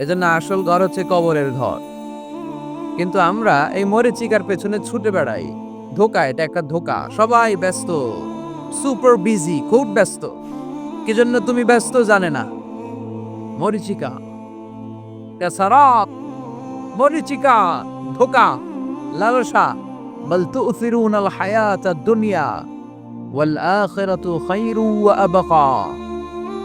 এজন্য আসল ঘর হচ্ছে কবরের ঘর। কিন্তু আমরা এই মরিচিকার পেছনে ছুটে বেড়াই। ধোকা, এটা একটা ধোকা। সবাই ব্যস্ত। সুপার বিজি, খুব ব্যস্ত। কি জন্য তুমি ব্যস্ত জানে না? মরিচিকা। সারাত মরিচিকা, ধোকা। লালসা। বল তুসিরুন আল হায়াত দুনিয়া ওয়াল আখিরাতু খায়রু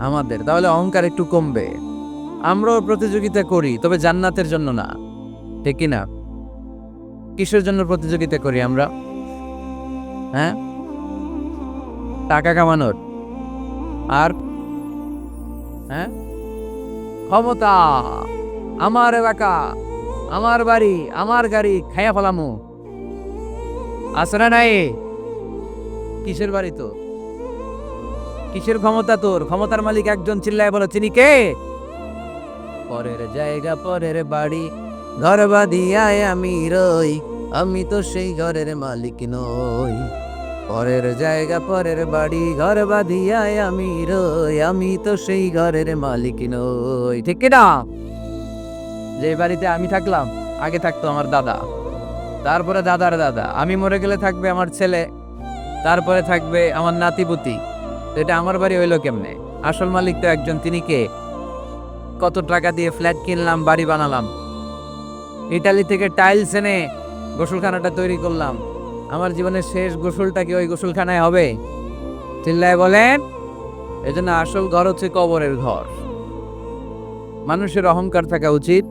আমাদের, তাহলে অহংকার একটু কমবে। আমরাও প্রতিযোগিতা করি, তবে জান্নাতের জন্য না। ঠিক না কিসের জন্য প্রতিযোগিতা করি আমরা? হ্যাঁ? টাকা কামানোর। আর? হ্যাঁ? ক্ষমতা। আমার এলাকা, আমার বাড়ি, আমার গাড়ি, খাইয়া ফেলামু। আসরা নাই? কিসের বাড়ি তো কিসের ক্ষমতা তোর? ক্ষমতার মালিক একজন চিল্লায় বলো, চিনি কে? পরের জায়গা, পরের বাড়ি, ঘর বাঁধিয়ায় আমি রই, আমি তো সেই ঘরের মালিক নই। পরের জায়গা, পরের বাড়ি, ঘর বাঁধিয়ায় আমি রই, আমি তো সেই ঘরের মালিক নই। ঠিক না যে বাড়িতে আমি থাকলাম, আগে থাকতো আমার দাদা। তারপরে দাদার দাদা। আমি মরে গেলে থাকবে আমার ছেলে, তারপরে থাকবে আমার নাতিপুতি। তো এটা আমার বাড়ি হইল কেমনে? আসল মালিক তো একজন, তিনি কে? কত টাকা দিয়ে ফ্ল্যাট কিনলাম, বাড়ি বানালাম। ইটালি থেকে টাইলস এনে গোসলখানাটা তৈরি করলাম। আমার জীবনের শেষ গোসলটা কি ওই গোসলখানায় হবে? চিল্লায় বলেন। এজন্য আসল ঘর হচ্ছে কবরের ঘর। মানুষের অহংকার থাকা উচিত।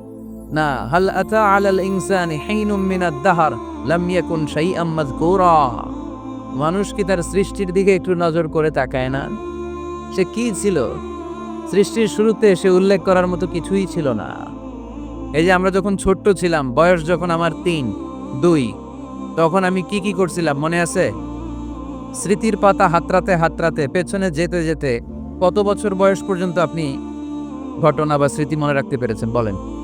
না, হাল আতা আলাল ইনসানি হিনুম মিনাদ দাহার, লাম ইয়াকুন শাইআম মাযকুরা। মানুষ কি তার সৃষ্টির দিকে একটু নজর করে তাকায় না? সে কি ছিল? সৃষ্টির শুরুতে সে উল্লেখ করার মতো কিছুই ছিল না। এই যে আমরা যখন ছোট্ট ছিলাম, বয়স যখন আমার তিন, দুই, তখন আমি কি কি করছিলাম, মনে আছে? স্মৃতির পাতা হাতরাতে হাতরাতে পেছনে যেতে যেতে কত বছর বয়স পর্যন্ত আপনি ঘটনা বা স্মৃতি মনে রাখতে পেরেছেন? বলেন।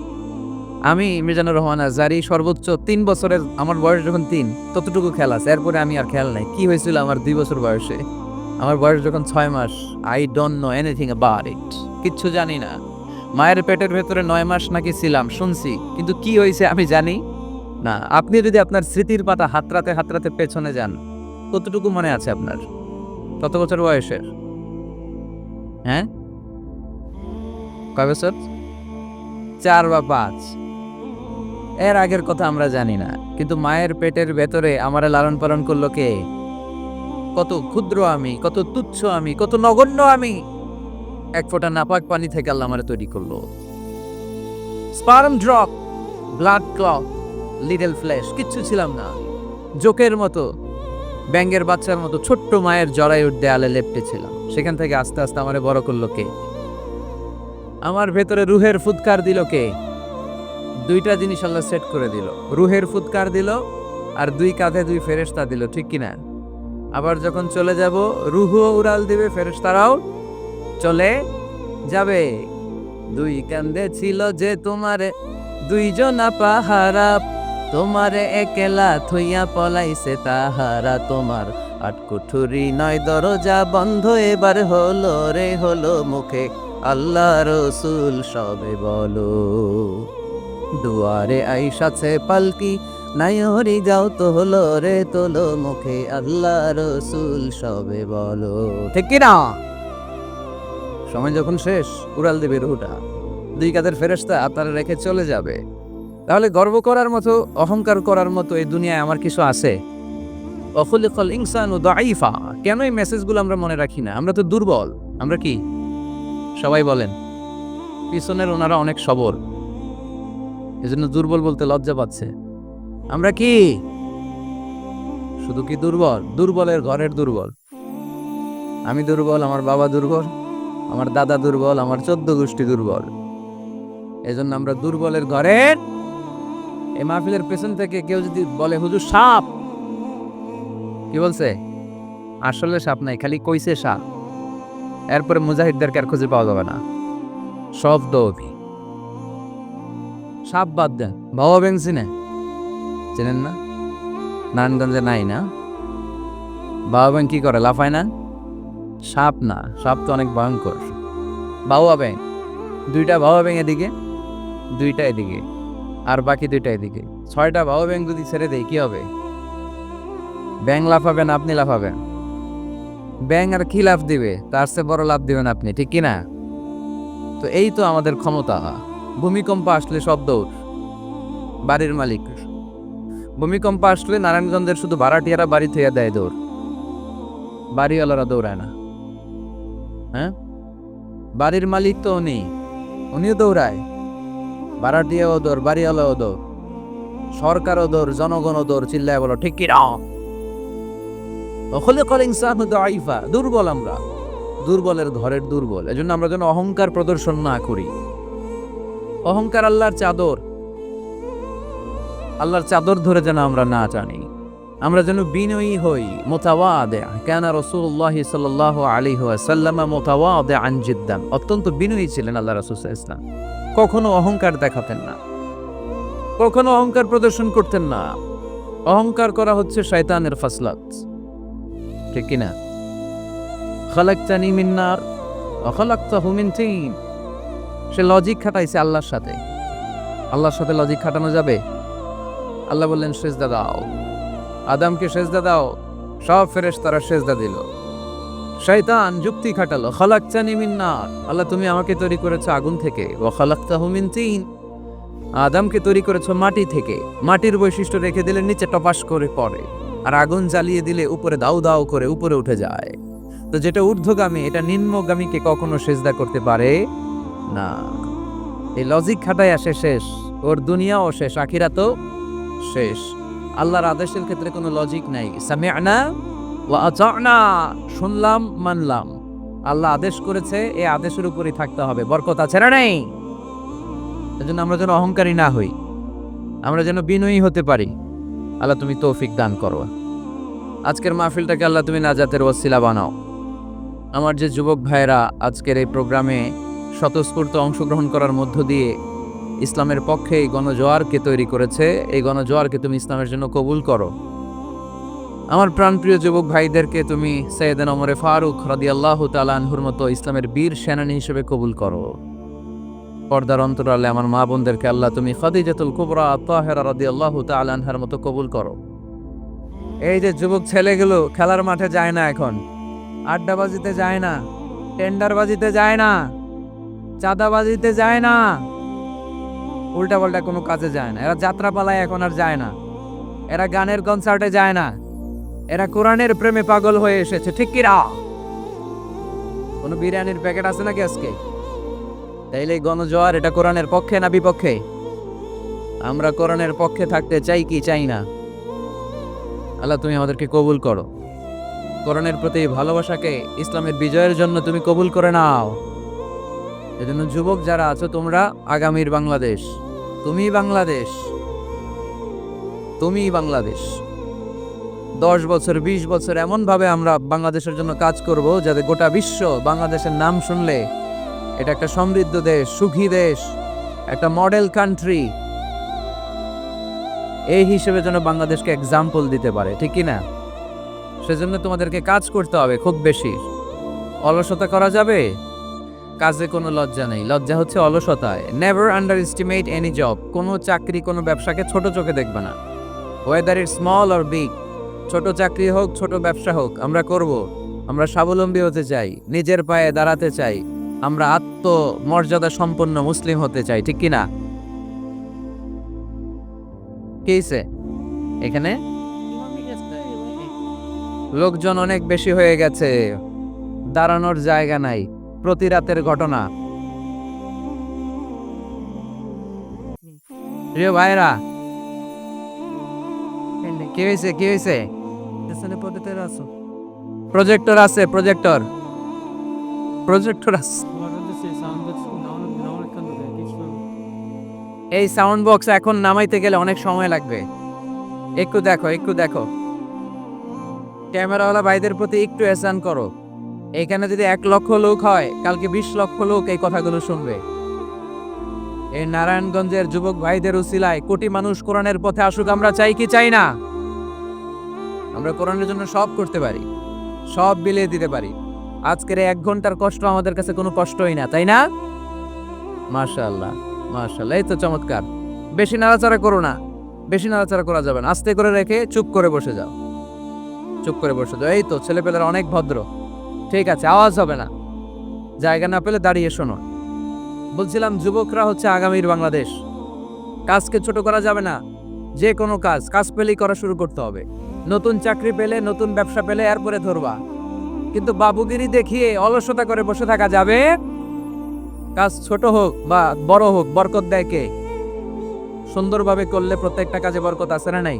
আমি মিজানুর রহমান আজারি সর্বোচ্চ তিন বছরের আমার বয়স যখন তিন, ততটুকু খেলা আছে। এরপরে আমি আর খেয়াল নাই। কি হয়েছিল আমার দুই বছর বয়সে? আমার বয়স যখন ছয় মাস I don't know anything about it কিচ্ছু জানি না। মায়ের পেটের ভেতরে নয় মাস নাকি ছিলাম, শুনছি। কিন্তু কি হয়েছে আমি জানি? না, আপনি যদি আপনার স্মৃতির পাতা হাতরাতে হাতরাতে পেছনে যান কতটুকু মনে আছে আপনার। কত বছর বয়সের? হ্যাঁ? কয় বছর? চার বা পাঁচ। এর আগের কথা আমরা জানি না, কিন্তু মায়ের পেটের ভেতরে আমারে লালন পালন করল কে? কত ক্ষুদ্র আমি, কত তুচ্ছ আমি, কত নগণ্য আমি! এক ফোঁটা নাপাক পানি থেকে আল্লাহ আমারে তৈরি করল। Sperm drop, blood clot little flesh, কিচ্ছু ছিলাম না। জোকের মতো ব্যাঙ্গের বাচ্চার মতো ছোট্ট মায়ের জরায়ুর দেয়ালে লেপটে ছিলাম। সেখান থেকে আস্তে আস্তে আমারে বড় করল কে? আমার ভেতরে রুহের ফুৎকার দিল কে? দুইটা জিনিস আল্লাহ সেট করে দিল। রুহের ফুৎকার দিল আর দুই কাঁধে দুই ফেরেশতা দিল, ঠিক কিনা? আবার যখন চলে যাব, রুহুও উড়াল দিবে ফেরেশতারাও। চলে যাবে। দুই কান্দে ছিল যে তোমারে, দুইজনা পাহারা তোমারে একেলা থইয়া পলাইছে তাহারা তোমার। আটকুঠুরি নয় দরজা বন্ধ, এবার হলো রে, হলো মুখে। আল্লাহ রসুল সবে বলো। দুয়ারে আইসাছে পালকি নাইহরি যাও তো হলো রে তোলো মুখে আল্লাহ রসুল, সবে বলো। ঠিক কি না সময় যখন শেষ, উড়াল দেবে রুটা দুই কাদের ফেরেস্তা আপনারা রেখে চলে যাবে। তাহলে গর্ব করার মতো, অহংকার করার মতো এই দুনিয়ায় আমার কিছু আছে? অখলিকল ইনসান ও দাইফা কেন এই মেসেজগুলো আমরা মনে রাখি না? আমরা তো দুর্বল। আমরা কি? সবাই বলেন। পিছনের ওনারা অনেক সবর। এজন্য দুর্বল বলতে লজ্জা পাচ্ছে। আমরা কি? শুধু কি দুর্বল? দুর্বলের ঘরের দুর্বল। আমি দুর্বল, আমার বাবা দুর্বল, আমার দাদা দুর্বল, আমার চোদ্দ গোষ্ঠী দুর্বল। এজন্য আমরা দুর্বলের ঘরের এই মাহফিলের পেছন থেকে কেউ যদি বলে, হুজুর, সাপ! কি বলছে? আসলে সাপ নাই, খালি কইছে সাপ। এরপরে মুজাহিদদেরকে আর খুঁজে পাওয়া যাবে না। সব দৌড়ি সাপ বাদ দেন। বাবা ব্যাংক চিনে চেনেন না? নারায়ণগঞ্জে নাই না? বাবা ব্যাংক কী করে, লাফায় না? সাপ না, সাপ তো অনেক ভয়ঙ্কর। বাবা ব্যাংক দুইটা বাবা ব্যাংক এদিকে, দুইটা এদিকে, আর বাকি দুইটা এদিকে। ছয়টা বাবা ব্যাংক যদি ছেড়ে দেয়, কী হবে? ব্যাংক লাফাবেন, আপনি লাফাবেন। ব্যাংক আর কি লাভ দিবে? তার চেয়ে বড় লাভ দিবেন আপনি, ঠিক কি না? তো এই তো আমাদের ক্ষমতা। ভূমিকম্প আসলে সব দৌড় বাড়ির মালিক। ভূমিকম্প আসলে নারায়ণগঞ্জের শুধু ভাড়াটিয়ারা বাড়ি থেকে দেয় দৌড়। বাড়িওয়ালারা দৌড়ায় না। হ্যাঁ? বাড়ির মালিক তো উনি। উনিও দৌড়ায়। ভাড়াটিয়াও দৌড়, বাড়িওয়ালাও দৌড়। সরকারও দৌড়, জনগণও দৌড়, চিল্লায় বলো, ঠিক কি দুর্বল আমরা। দুর্বলের ঘরের দুর্বল। এজন্য আমরা যেন অহংকার প্রদর্শন না করি। অহংকার আল্লাহর চাদর। আল্লাহর চাদর ধরে যেন আমরা না জানি আমরা যেন বিনয়ী হই। মোতাওয়াদে। কেন রসুল্লাহ সাল্লাহ আলী সাল্লাম মোতাওয়াদে আনজিদ্দান অত্যন্ত বিনয়ী ছিলেন আল্লাহ রসুল ইসলাম কখনো অহংকার দেখাতেন না। কখনো অহংকার প্রদর্শন করতেন না। অহংকার করা হচ্ছে শয়তানের ফাসলাত ঠিক কিনা? খালাক্তানি মিন্নার অখালাক্তাহু মিন তিন। সে লজিক খাটাইছে আল্লাহর সাথে। আল্লাহর সাথে লজিক খাটানো যাবে? আল্লাহ বললেন, সেজদা দাও। আদামকে সেজদা দাও। সব ফেরেশ তারা সেজদা দিল। শয়তান যুক্তি খাটালো, খালাক্তানি মিন্নার আল্লাহ, তুমি আমাকে তৈরি করেছ আগুন থেকে। ও খালাক্তাহু মিন তিন। আদামকে তৈরি করেছ মাটি থেকে। মাটির বৈশিষ্ট্য রেখে দিলে নিচে টপাস করে পড়ে। আর আগুন জ্বালিয়ে দিলে উপরে দাউ দাউ করে উপরে উঠে যায়। তো যেটা ঊর্ধ্বগামী, এটা নিম্নগামীকে কখনো সেজদা করতে পারে? না। এই লজিক খাটাই আসে শেষ। ওর দুনিয়াও শেষ আখিরা তো শেষ। আল্লাহর আদেশের ক্ষেত্রে কোনো লজিক নাই। সামিআনা ওয়া আতা'না শুনলাম, মানলাম। আল্লাহ আদেশ করেছে, এই আদেশের উপরই থাকতে হবে। বরকত আছে না নেই? এজন্য আমরা যেন অহংকারী না হই। আমরা যেন বিনয়ী হতে পারি। আল্লাহ তুমি তৌফিক দান করো। আজকের মাহফিলটাকে আল্লাহ তুমি নাজাতের ওসিলা বানাও। আমার যে যুবক ভাইয়েরা আজকের এই প্রোগ্রামে স্বতঃস্ফূর্ত অংশগ্রহণ করার মধ্য দিয়ে ইসলামের পক্ষে এই গণজোয়ারকে তৈরি করেছে। এই গণজোয়ারকে তুমি ইসলামের জন্য কবুল করো। আমার প্রাণপ্রিয় যুবক ভাইদেরকে তুমি সৈয়দান ওমরে ফারুক রাদি আল্লাহ তালানহুর মতো ইসলামের বীর সেনানী হিসেবে কবুল করো। পর্দার অন্তরালে আমার মা বোনদেরকে আল্লাহ তুমি খাদিজাতুল কুবরা তাহেরা রাদি আল্লাহ তালানহার মতো কবুল করো। এই যে যুবক ছেলেগুলো খেলার মাঠে যায় না এখন। আড্ডাবাজিতে যায় না, টেন্ডারবাজিতে যায় না। চাঁদাবাজিতে যায় না। উল্টা পাল্টা কোনো কাজে যায় না। এরা যাত্রাপালায় এখন আর যায় না। এরা গানের কনসার্টে যায় না। এরা কোরআনের প্রেমে পাগল হয়ে এসেছে। ঠিক কিরা কোনো বিরিয়ানির প্যাকেট আছে নাকি আজকে? তাইলে গণজোয়ার, এটা কোরআনের পক্ষে না বিপক্ষে? আমরা কোরআনের পক্ষে থাকতে চাই কি চাই না? আল্লাহ, তুমি আমাদেরকে কবুল করো। কোরআনের প্রতি ভালোবাসাকে ইসলামের বিজয়ের জন্য তুমি কবুল করে নাও। এজন্য যুবক যারা আছো, তোমরা আগামীর বাংলাদেশ। তুমি বাংলাদেশ। তুমি বাংলাদেশ। দশ বছর, বিশ বছর এমনভাবে আমরা বাংলাদেশের জন্য কাজ করব যাতে গোটা বিশ্ব বাংলাদেশের নাম শুনলে এটা একটা সমৃদ্ধ দেশ, সুখী দেশ, একটা মডেল কান্ট্রি এই হিসেবে যেন বাংলাদেশকে এক্সাম্পল দিতে পারে, ঠিক কি না সেজন্য তোমাদেরকে কাজ করতে হবে খুব বেশি। অলসতা করা যাবে? কাজে কোনো লজ্জা নেই। লজ্জা হচ্ছে অলসতায়। Never underestimate any job কোনো চাকরি, কোনো ব্যবসাকে ছোট চোখে দেখবে না। Whether it small or big ছোট চাকরি হোক, ছোট ব্যবসা হোক, আমরা করব। আমরা স্বাবলম্বী হতে চাই, নিজের পায়ে দাঁড়াতে চাই। আমরা আত্মমর্যাদা সম্পন্ন মুসলিম হতে চাই, ঠিক কি না কি এখানে? লোকজন অনেক বেশি হয়ে গেছে। দাঁড়ানোর জায়গা নাই। প্রতি রাতের ঘটনা। প্রিয় ভাইরা কি হয়েছে কি হয়েছে? প্রজেক্টর আছে। প্রজেক্টর প্রজেক্টর আছে। এই সাউন্ড বক্স এখন নামাইতে গেলে অনেক সময় লাগবে। একটু দেখো একটু দেখো। ক্যামেরাওয়ালা ভাইদের প্রতি একটু এসান করো। এখানে যদি এক লক্ষ লোক হয়, কালকে বিশ লক্ষ লোক এই কথাগুলো শুনবে। এই নারায়ণগঞ্জের যুবক ভাইদের উসিলায় কোটি মানুষ কোরআনের পথে আসুক, আমরা চাই কি চাই না? আমরা কোরআনের জন্য সব করতে পারি, সব বিলিয়ে দিতে পারি। আজকের এক ঘণ্টার কষ্ট আমাদের কাছে কোনো কষ্টই না, তাই না? মাশাআল্লাহ মাশাআল্লাহ, এই তো চমৎকার। বেশি নাড়াচাড়া করো না, বেশি নাড়াচাড়া করা যাবে না। আস্তে করে রেখে চুপ করে বসে যাও। চুপ করে বসে যাও। এই তো, ছেলেপেলেরা অনেক ভদ্র। ঠিক আছে, আওয়াজ হবে না। জায়গা না পেলে দাঁড়িয়ে শোনো। বলছিলাম, যুবকরা হচ্ছে আগামীর বাংলাদেশ। কাজকে ছোট করা যাবে না। যে কোনো কাজ কাজ পেলেই করা শুরু করতে হবে। নতুন চাকরি পেলে, নতুন ব্যবসা পেলে এরপরে ধরবা। কিন্তু বাবুগিরি দেখিয়ে অলসতা করে বসে থাকা যাবে? কাজ ছোট হোক বা বড় হোক, বরকত দেয় কে? সুন্দরভাবে করলে প্রত্যেকটা কাজে বরকত আছে না নাই?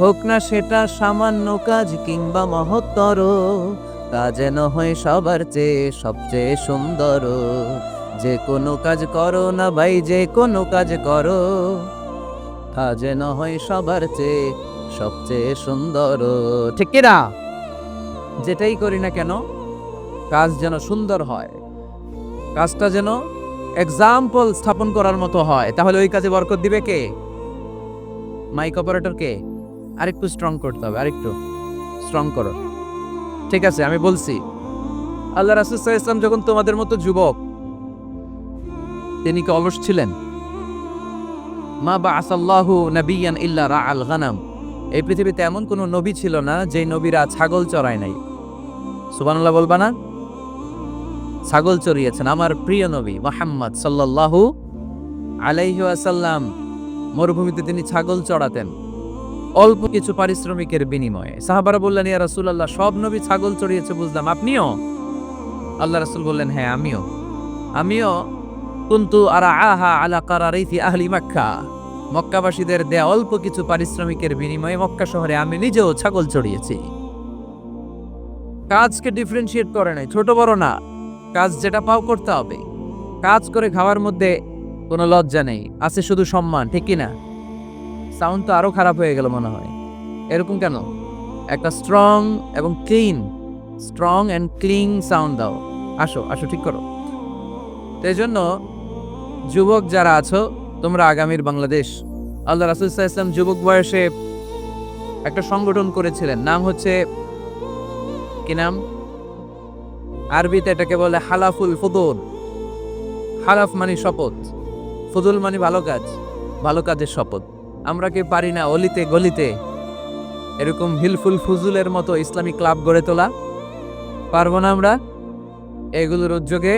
হোক না সেটা সামান্য কাজ কিংবা মহত্তর, তা যেন হয় সবার চেয়ে সবচেয়ে সুন্দর। যে কোনো কাজ করো না ভাই যে কোনো কাজ করো, তা যেন হয় সবার চেয়ে সবচেয়ে সুন্দর। ঠিক কিনা যেটাই করি না কেন, কাজ যেন সুন্দর হয়। কাজটা যেন এক্সাম্পল স্থাপন করার মতো হয়। তাহলে ওই কাজে বরকত দিবে কে? মাইক অপারেটর কে? আরেকটু স্ট্রং করতে হবে, আরেকটু স্ট্রং করো। ঠিক আছে, আমি বলছি, আল্লাহ রাসুল ইসলাম যখন তোমাদের মতো যুবক, তিনি কি অলস ছিলেন? মা বা আসাল্লাহু নবিয়ান ইল্লা রা আল গানাম। এই পৃথিবীতে এমন কোনো নবী ছিল না যে নবীরা ছাগল চড়ায় নাই। সুবানুল্লাহ বলবা না? ছাগল চড়িয়েছেন, আমার প্রিয় নবী মোহাম্মদ সাল্লাল্লাহু আলাইহি আসাল্লাম মরুভূমিতে তিনি ছাগল চড়াতেন। অল্প কিছু পারিশ্রমিকের বিনিময়ে। সাহাবারা বললেন, ইয়া রাসূলুল্লাহ, সব নবী ছাগল চড়িয়েছে বুঝলাম। আপনিও? আল্লাহ রাসূল বললেন হ্যাঁ আমিও। আমিও? কিন্তু আরা আহা আলা কারারিথি আহলি মাক্কা। মক্কাবাসীদের দেয়া অল্প কিছু পারিশ্রমিকের বিনিময়ে মক্কা শহরে আমি নিজেও ছাগল চড়িয়েছি। কাজকে ডিফারেন্সিয়েট করে নাই, ছোট বড় না। কাজ যেটা পাও করতে হবে। কাজ করে খাওয়ার মধ্যে কোনো লজ্জা নেই। আছে শুধু সম্মান, ঠিক না? সাউন্ড তো আরও খারাপ হয়ে গেল মনে হয়। এরকম কেন? একটা স্ট্রং এবং clean strong and clean sound দাও। আসো আসো, ঠিক করো। তো এই জন্য যুবক যারা আছো, তোমরা আগামীর বাংলাদেশ। আল্লাহ রাসুল ইসলাম যুবক বয়সে একটা সংগঠন করেছিলেন। নাম হচ্ছে কি নাম? আরবিতে এটাকে বলে হালাফুল ফুদুল হালাফ মানে শপথ। ফুদুল মানে ভালো কাজ। ভালো কাজের শপথ। আমরা কি পারি না অলিতে গলিতে? এরকম হিলফুল ফুজুলের মতো ইসলামী ক্লাব গড়ে তোলা? পারব না আমরা? এগুলোর উদ্যোগে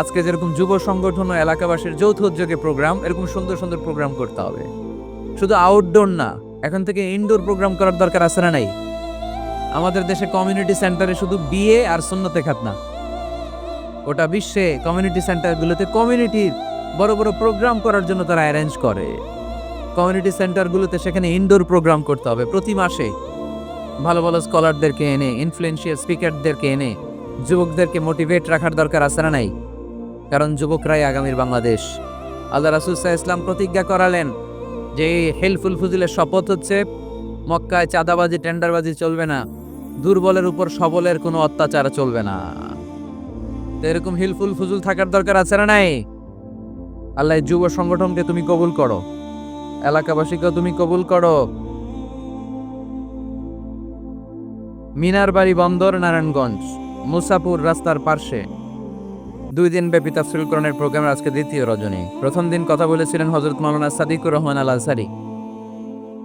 আজকে যেরকম যুব সংগঠন ও এলাকাবাসীর যৌথ উদ্যোগে প্রোগ্রাম এরকম সুন্দর সুন্দর প্রোগ্রাম করতে হবে। শুধু আউটডোর না, এখন থেকে ইনডোর প্রোগ্রাম করার দরকার আছে না নাই? আমাদের দেশে কমিউনিটি সেন্টারে শুধু বিয়ে আর সুন্নতে খাত না। ওটা বিশ্বে কমিউনিটি সেন্টারগুলোতে কমিউনিটির বড় বড় প্রোগ্রাম করার জন্য তারা অ্যারেঞ্জ করে। কমিউনিটি সেন্টারগুলোতে সেখানে ইনডোর প্রোগ্রাম করতে হবে। প্রতি মাসে ভালো ভালো স্কলারদেরকে এনে ইনফ্লুয়েন্সিয়াল স্পিকারদেরকে এনে, যুবকদেরকে মোটিভেট রাখার দরকার আছে না নাই? কারণ যুবকরাই আগামীর বাংলাদেশ। আল্লাহ রাসুল সাহা ইসলাম প্রতিজ্ঞা করালেন যে হেলফুল ফুজিলের শপথ হচ্ছে, মক্কায় চাঁদাবাজি, টেন্ডারবাজি চলবে না। দুর্বলের উপর সবলের কোনো অত্যাচার চলবে না। তো এরকম হিলফুল ফুজুল থাকার দরকার আছে না নাই? আল্লাহ যুব সংগঠনকে তুমি কবুল করো। এলাকাবাসীকে তুমি কবুল করো। মিনার বাড়ি বন্দর, নারায়ণগঞ্জ, মুসাপুর রাস্তার পার্শ্বে। দুই দিন ব্যাপী তাফসিল করণের প্রোগ্রামের আজকে দ্বিতীয় রজনী। প্রথম দিন কথা বলেছিলেন হজরত মৌলানা সাদিকুর রহমান আল আজহারি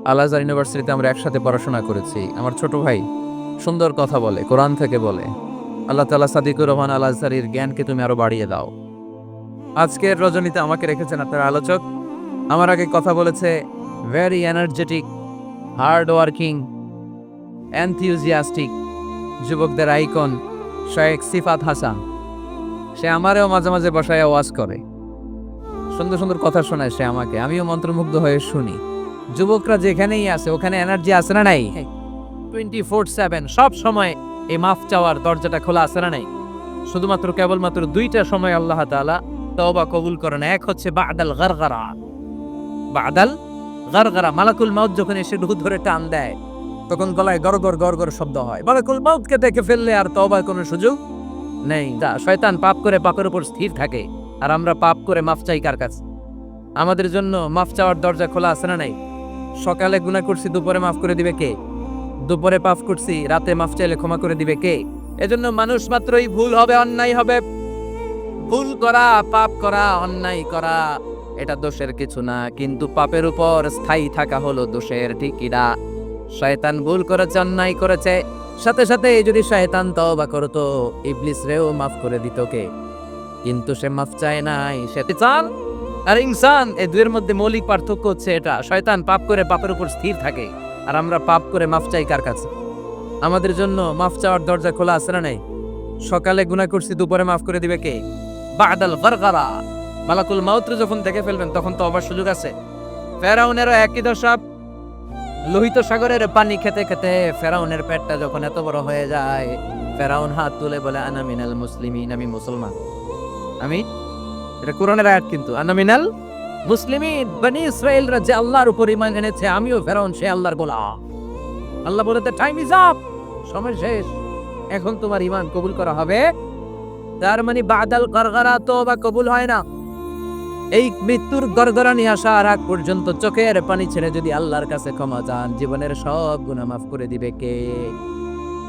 আল আজহার ইউনিভার্সিটিতে আমরা একসাথে পড়াশোনা করেছি। আমার ছোট ভাই সুন্দর কথা বলে, কোরআন থেকে বলে। আল্লাহ তালা সাদিকুর রহমান আল আজহারির জ্ঞানকে তুমি আরও বাড়িয়ে দাও। আজকের রজনীতে আমাকে রেখেছেন আপনার আলোচক আমার আগে কথা বলেছে very energetic hard working enthusiastic যুবকদের আইকন শেখ সিফাত হাসান। সে আমারও মাঝে মাঝে বসায় ওয়াজ করে। সুন্দর সুন্দর কথা শোনায় সে আমাকে। আমিও মন্ত্রমুগ্ধ হয়ে শুনি। যুবকরা যেখানেই আছে, ওখানে এনার্জি আছে না নাই? টোয়েন্টি ফোর সেভেন সব সময় এই মাফ চাওয়ার দরজাটা খোলা আছে না নাই? শুধুমাত্র কেবলমাত্র দুইটা সময় আল্লাহ তাআলা তওবা কবুল করেন। এক হচ্ছে বাদাল গারগারা। বাদাল, গারগারা, মালাকুল মাউত যখন এসে ঢুক ধরে টান দেয়, তখন গলায় গরগর গরগর শব্দ হয়। মালাকুল মাউতকে দেখে ফেললে আর তওবার কোনো সুযোগ নেই। যা, শয়তান পাপ করে পাপের উপর স্থির থাকে, আর আমরা পাপ করে মাফ চাই কার কাছে? আমাদের জন্য মাফ চাওয়ার দরজা খোলা আছে না নাই? সকালে গুনাহ করছি, দুপুরে মাফ করে দিবে কে? দুপুরে পাপ করছি, রাতে মাফ চাইলে ক্ষমা করে দিবে কে? এজন্য মানুষ মাত্রই ভুল হবে, অন্যায় হবে। ভুল করা, পাপ করা, অন্যায় করা। এটা দোষের কিছু না, কিন্তু পাপের উপর স্থায়ী থাকা হলো দোষের ঠিকিরা শয়তান ভুল করেছে অন্যায় করেছে, সাথে সাথে যদি শয়তান তওবা করতো, ইবলিস রেও মাফ করে দিত কে কিন্তু সে মাফ চায় নাই, সে চান আর ইনসান, এই দুয়ের মধ্যে মৌলিক পার্থক্য হচ্ছে এটা, শয়তান পাপ করে পাপের উপর স্থির থাকে, আর আমরা পাপ করে মাফ চাই কার কাছে? আমাদের জন্য মাফ চাওয়ার দরজা খোলা আছে না নাই? সকালে গুনাহ করছি, দুপুরে মাফ করে দিবে কে? বাদাল গরগরা। মালাকুল মাউত্র যখন দেখে ফেলবেন, তখন তো আবার সুযোগ আছে। ফেরাউনেরও একই দশা। লোহিত সাগরের পানি খেতে খেতে ফেরাউনের পেটটা যখন এত বড় হয়ে যায়, ফেরাউন হাত তুলে বলে, আনা মিনাল মুসলিমিন, আমি মুসলমান। আমি? এটা কোরআনের আয়াত কিন্তু। আনা মিনাল মুসলিমিন, বনি ইসরায়েলরা যে আল্লাহর উপর ইমান এনেছে, আমিও ফেরাউন, সে আল্লাহর গোলাম। আল্লাহ বলে টাইম ইজ আপ সময় শেষ। এখন তোমার ইমান কবুল করা হবে। তার মানে বাদাল গরগরা তো বা কবুল হয় না। এই মৃত্যুর গরগরা নিয়ে আসার আগ পর্যন্ত চোখের পানি ছেড়ে যদি আল্লাহর কাছে ক্ষমা চান, জীবনের সব গুনাহ মাফ করে দিবে কে?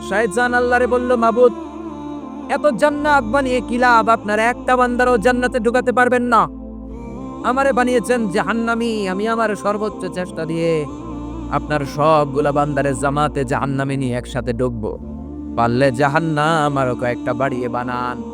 শায়জান আল্লাহরে বলল, মাবুদ, এত জান্নাত বানিয়ে কি লাভ? আপনার একটা বান্দারও জান্নাতে ঢুকাতে পারবেন না। আমারে বানিয়েছেন জাহান্নামি, আমি আমার সর্বোচ্চ চেষ্টা দিয়ে আপনার সবগুলা বান্দারে জামাতে জাহান্নামে নিয়ে একসাথে ঢুকবো। পারলে জাহান্নাম আরও কয়েকটা বাড়িয়ে বানান।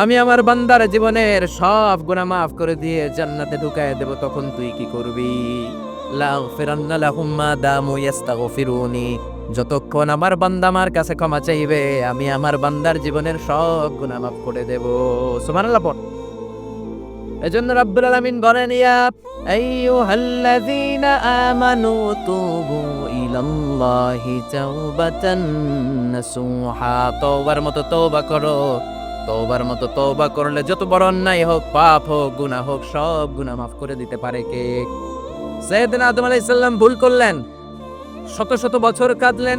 আমি আমার বান্দার জীবনের সব গুনাহ মাফ করে দিয়ে জান্নাতে ঢুকায় দেব, তখন তুই কি করবি? যতক্ষণ আমার বান্দা আমার কাছে ক্ষমা চাইবে, আমি আমার বান্দার জীবনের সব গুনাহ মাফ করে দেব। সুবহানাল্লাহ পড়। এজন্য রাব্বুল আলামিন বলেন, ইয়া আইয়ুহাল্লাযীনা আমানু তুবু ইলাল্লাহি তাওবাতান নাসুহা। তওবার মতো তওবা করো। তওবার মতো তওবা করলে যত বড় অন্যায় হোক, পাপ হোক গুনা হোক, সব গুনাহ মাফ করে দিতে পারে কে? সৈয়দনা আদম আলাইহিস সালাম ভুল করলেন, শত শত বছর কাঁদলেন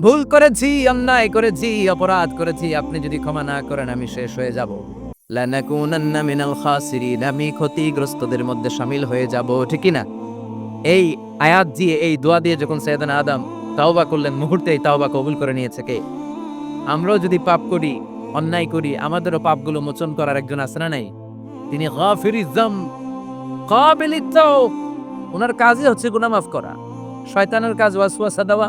ভুল করেছি, অন্যায় করেছি, অপরাধ করেছি, আপনি যদি ক্ষমা না করেন, আমি শেষ হয়ে যাব। লানাকুনান্না মিনাল খাসিরিন, আমি ক্ষতিগ্রস্তদের মধ্যে শামিল হয়ে যাব, ঠিক না এই আয়াত দিয়ে, এই দোয়া দিয়ে যখন সৈয়দানা আদম তাওবা করলেন, মুহূর্তেই তাওবা কবুল করে নিয়েছে কে? আমরাও যদি পাপ করি, অন্যায় করি, আমাদেরও পাপগুলো মোচন করার একজন আছে না নাই? তিনি গাফির ইজম কাবিল ওনার কাজই হচ্ছে গুনাহ মাফ করা। শয়তানের কাজ ওয়াসওয়াসা দেওয়া।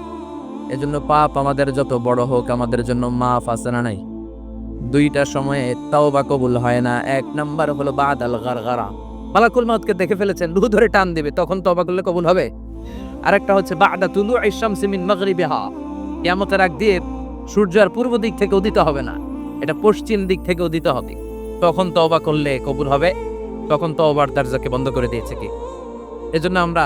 এজন্য পাপ আমাদের যত বড় হোক, আমাদের জন্য মাফ আছে না নাই? দুইটা সময়ে তাওবা কবুল হয় না, এক নাম্বার হলো বাদ আল গারগারা। মালাকুল মাউতকে দেখে ফেলেছেন, রুহ ধরে টান দিবে, তখন তওবা করলে কবুল হবে। আরেকটা হচ্ছে, বাদা তুলু ইশামসি মিন মাগরিবিহা। কিয়ামতের আগ দিয়ে সূর্য আর পূর্ব দিক থেকে উদিত হবে না, এটা পশ্চিম দিক থেকে উদিত হবে। তখন তওবা করলে কবুল হবে, তখন তো তওবার দরজাকে বন্ধ করে দিয়েছে কি? এজন্য আমরা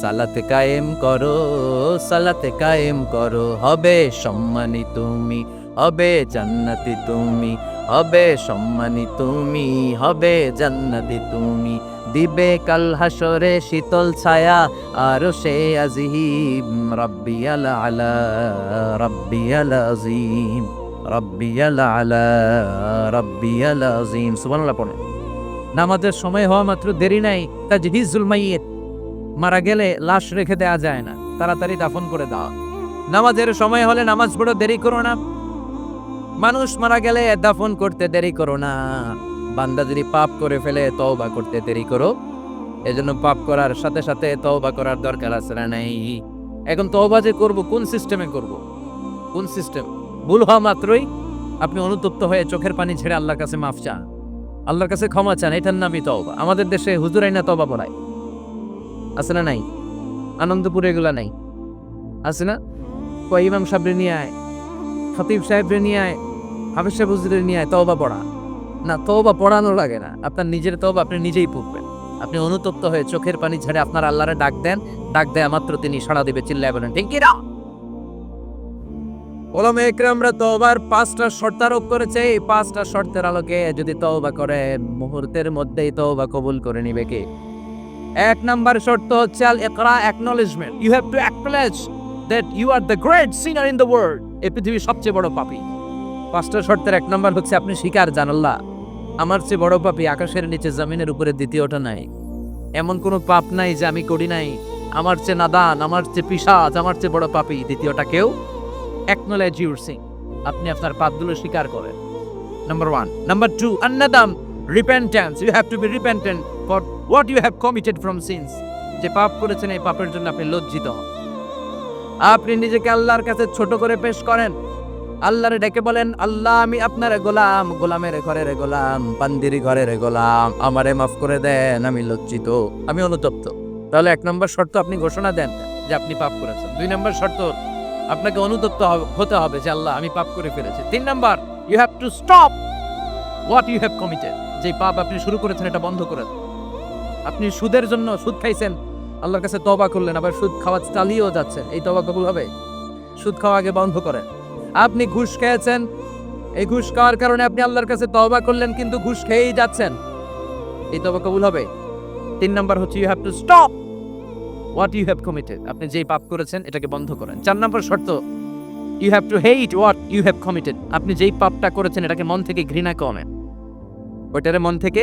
সালাতে কায়েম করো, সালাতে কায়েম করো। হবে সম্মানী তুমি, হবে জান্নাতি তুমি, হবে সম্মানী তুমি, হবে জান্নাতি তুমি। দিবে কাল হাসরে শীতল ছায়া, আর সে আজিম রব্বি আলা আলা আজিম রব্বি আলা আলা আজিম। সুবহানাল্লাহ পড়ে নামাজের সময় হওয়া মাত্র দেরি নাই, তাজহিজুল মাইয়িত। মারা গেলে লাশ রেখে দেওয়া যায় না। তাড়াতাড়ি দাফন করে দাও। নামাজের সময় হলে নামাজ পড়ো, দেরি করো না। মানুষ মারা গেলে দাফন করতে দেরি করো না। বান্দা যদি পাপ করে ফেলে, তওবা করতে দেরি করো। এজন্য পাপ করার সাথে সাথে তওবা করার দরকার আছে না নাই? এখন তওবা যে করব, কোন সিস্টেমে করব? কোন সিস্টেম ভুল হওয়া মাত্রই আপনি অনুতপ্ত হয়ে চোখের পানি ছেড়ে আল্লাহর কাছে মাফ চান। আল্লাহর কাছে ক্ষমা চান, এটার নামই তওবা। আমাদের দেশে হুজুরাই না তওবা পড়ায়। আছে না নাই? আনন্দপুরে এগুলা নাই। আছে না? কয় ইমাম সাহেবরে নিয়ে আয়, খতিব সাহেবরে নিয়ে আয়, হাফিজ সাহেব হুজুরে নিয়ে আয়, তওবা পড়া। না, তওবা পড়ানো লাগে না। আপনার নিজের তওবা আপনি নিজেই পড়বেন। আপনি অনুতপ্ত হয়ে চোখের পানি ঝেড়ে আপনার আল্লাহরে ডাক দেন, ডাক দেয়া মাত্র তিনি সাড়া দিবে, চিল্লায় বলেন, ঠিক কি না? ওলামে একরামরা তওবার পাঁচটা শর্ত আরোপ করেছে। এই পাঁচটা শর্তের আলোকে যদি তওবা করে, মুহূর্তের মধ্যেই তওবা কবুল করে নিবে কে? এক নাম্বার শর্ত হচ্ছে আল ইকরা acknowledgement you have to acknowledge that you are the great sinner in the world এই পৃথিবীর সবচেয়ে বড় পাপি। পাঁচটা শর্তের এক নাম্বার হচ্ছে, আপনি স্বীকার জানাল্লাহ আমার চেয়ে বড় পাপী আকাশের নিচে, জমিনের উপরে দ্বিতীয়টা নাই। এমন কোনো পাপ নাই যে আমি করি নাই। আমার চেয়ে নাদান, আমার চেয়ে পিসাজ, আমার চেয়ে বড় পাপি। দ্বিতীয়টা কেউ? অ্যাকনোলেজ ইউর সিং আপনি আপনার পাপগুলো স্বীকার করেন। Number one number two আন্নাদাম repentance you have to be repentant for what you have committed from sins যে পাপ করেছেন, এই পাপের জন্য আপনি লজ্জিত হন। আপনি নিজেকে আল্লাহর কাছে ছোট করে পেশ করেন। আল্লাহরে ডেকে বলেন, আল্লাহ, আমি আপনার গোলাম, গোলামের ঘরের গোলাম পান্দির ঘরের গোলাম, আমারে মাফ করে দেন, আমি লজ্জিত, আমি অনুতপ্ত। তাহলে এক নম্বর শর্ত আপনি ঘোষণা দেন যে আপনি পাপ করেছেন। দুই নম্বর শর্ত, আপনাকে অনুতপ্ত হতে হবে যে, আল্লাহ, আমি পাপ করে ফেলেছি। তিন number you have to stop what you have committed যে পাপ আপনি শুরু করেছেন, এটা বন্ধ করে দেন। আপনি সুদের জন্য সুদ খাইছেন, আল্লাহর কাছে তবা করলেন, আবার সুদ খাওয়া চালিয়েও যাচ্ছেন এই তবা কবুল হবে? সুদ খাওয়া আগে বন্ধ করেন। আপনি ঘুষ খেয়েছেন, এই ঘুষ খাওয়ার কারণে আপনি আল্লাহর কাছে তবা করলেন, কিন্তু ঘুষ খেয়েই যাচ্ছেন। এই তবা কবুল হবে? তিন নাম্বার হচ্ছে you have to stop what you have committed আপনি যেই পাপ করেছেন, এটাকে বন্ধ করেন। চার নম্বর শর্ত you have to hate what you have committed আপনি যেই পাপটা করেছেন, এটাকে মন থেকে ঘৃণা করেন ওইটারে মন থেকে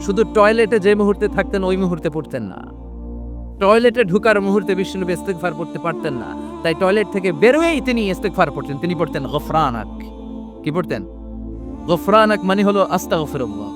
শুধু টয়লেটে যে মুহূর্তে থাকতেন, ওই মুহূর্তে পড়তেন না। টয়লেটে ঢুকার মুহূর্তে বিষ্ণুনবী ফার পড়তে পারতেন না। তাই টয়লেট থেকে বেরোয়েই তিনি ইস্তেগফার পড়তেন। তিনি পড়তেন গফরানাক। কি পড়তেন? গফরানাক মানে হলো আস্তা আস্তাগফিরুল্লাহ।